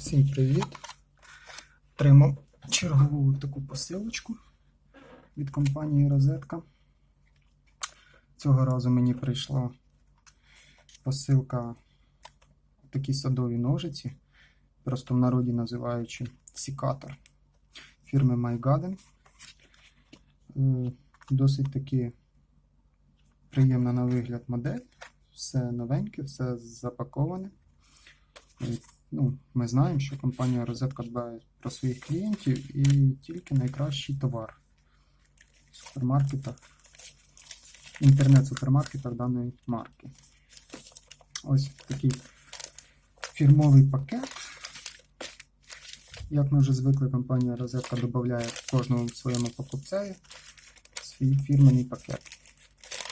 Всім привіт! Отримав чергову таку посилочку від компанії Розетка. Цього разу мені прийшла посилка такі садові ножиці, просто в народі називаючи сікатор фірми My Garden. Е, Досить таки приємна на вигляд модель. Все новеньке, все запаковане. Ну, ми знаємо, що компанія Розетка дбає про своїх клієнтів і тільки найкращий товар в супермаркетах, інтернет-супермаркетах даної марки. Ось такий фірмовий пакет. Як ми вже звикли, компанія Розетка додає кожному своєму покупцеві свій фірменний пакет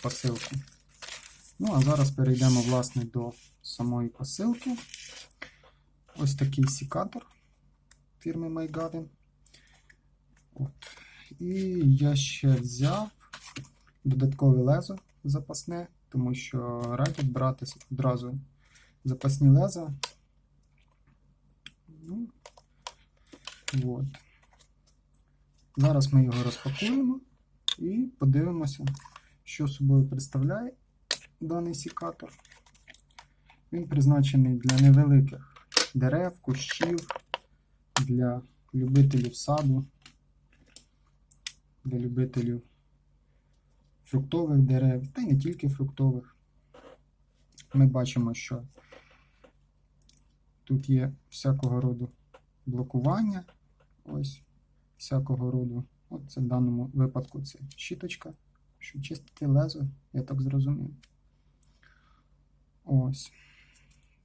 посилку. Ну, а зараз перейдемо власне до самої посилки. Ось такий сікатор фірми MyGarden. От. І я ще взяв додаткове лезо запасне, тому що радять брати одразу запасні леза. Ну, от. Зараз ми його розпакуємо і подивимося, що собою представляє даний сікатор. Він призначений для невеликих дерев, кущів, для любителів саду, для любителів фруктових дерев, та й не тільки фруктових. Ми бачимо, що тут є всякого роду блокування, ось всякого роду. От це в даному випадку це щіточка, щоб чистити лезо, я так зрозумів. Ось.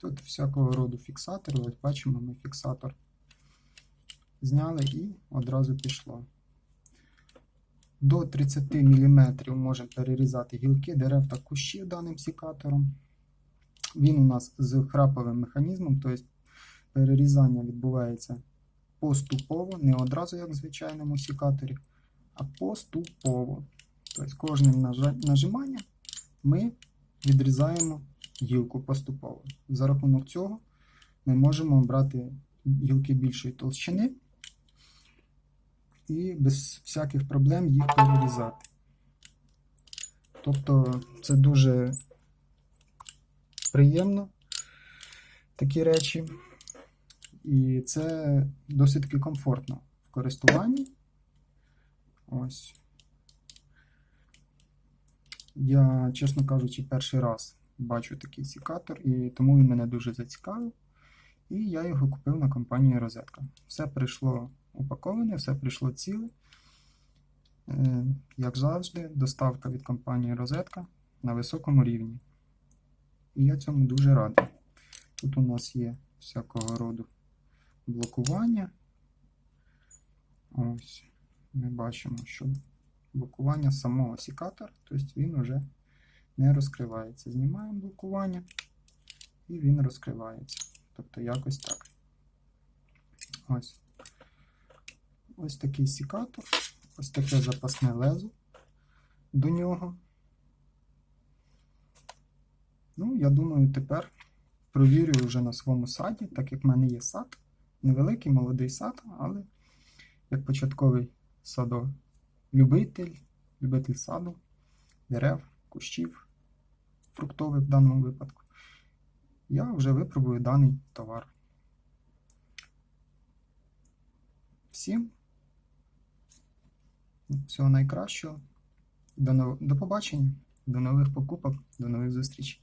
Тут всякого роду фіксатори. Ось бачимо, ми фіксатор зняли і одразу пішло. До 30 мм можемо перерізати гілки дерев та кущів даним сікатором. Він у нас з храповим механізмом, тобто перерізання відбувається поступово, не одразу, як в звичайному сікаторі, а поступово. Тобто кожним нажиманням ми відрізаємо гілку поступово. За рахунок цього ми можемо брати гілки більшої толщини і без всяких проблем їх перерізати. Тобто це дуже приємно такі речі, і це досить таки комфортно в користуванні. Ось. Я, чесно кажучи, перший раз бачу такий сікатор, і тому він мене дуже зацікавив. І я його купив на компанії Розетка. Все прийшло упаковане, все прийшло ціле. Е, Як завжди, доставка від компанії Розетка на високому рівні. І я цьому дуже радий. Тут у нас є всякого роду блокування. Ось, ми бачимо, що блокування самого сікатора, тобто він вже не розкривається. Знімаємо блокування і він розкривається. Тобто якось так. Ось. Ось такий сікатор, ось таке запасне лезо до нього. Ну, я думаю, тепер провірю вже на своєму саді, так як в мене є сад, невеликий молодий сад, але як початковий садолюбитель, любитель саду, дерев, кущів фруктових в даному випадку, я вже випробую даний товар. Всім всього найкращого. До, нов... До побачення, до нових покупок, до нових зустрічей.